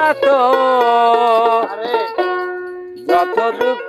যত যত দুঃখ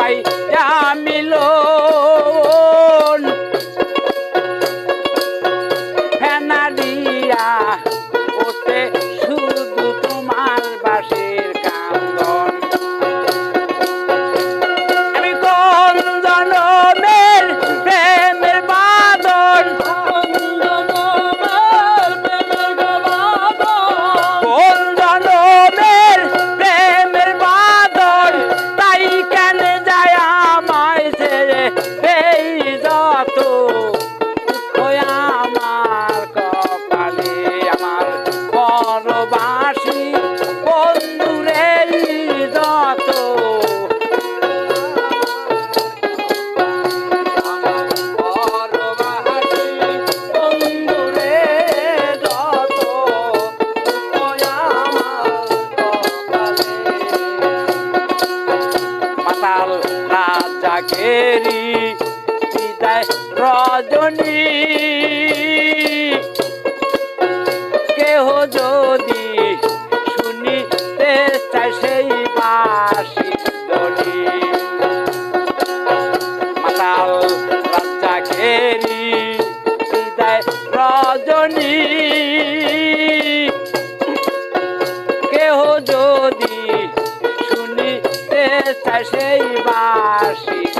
পাইয়া মিলো রাজাকেরি বিদায় রজনী। কেহ যদি ache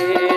যত দুঃখ আমার কপালে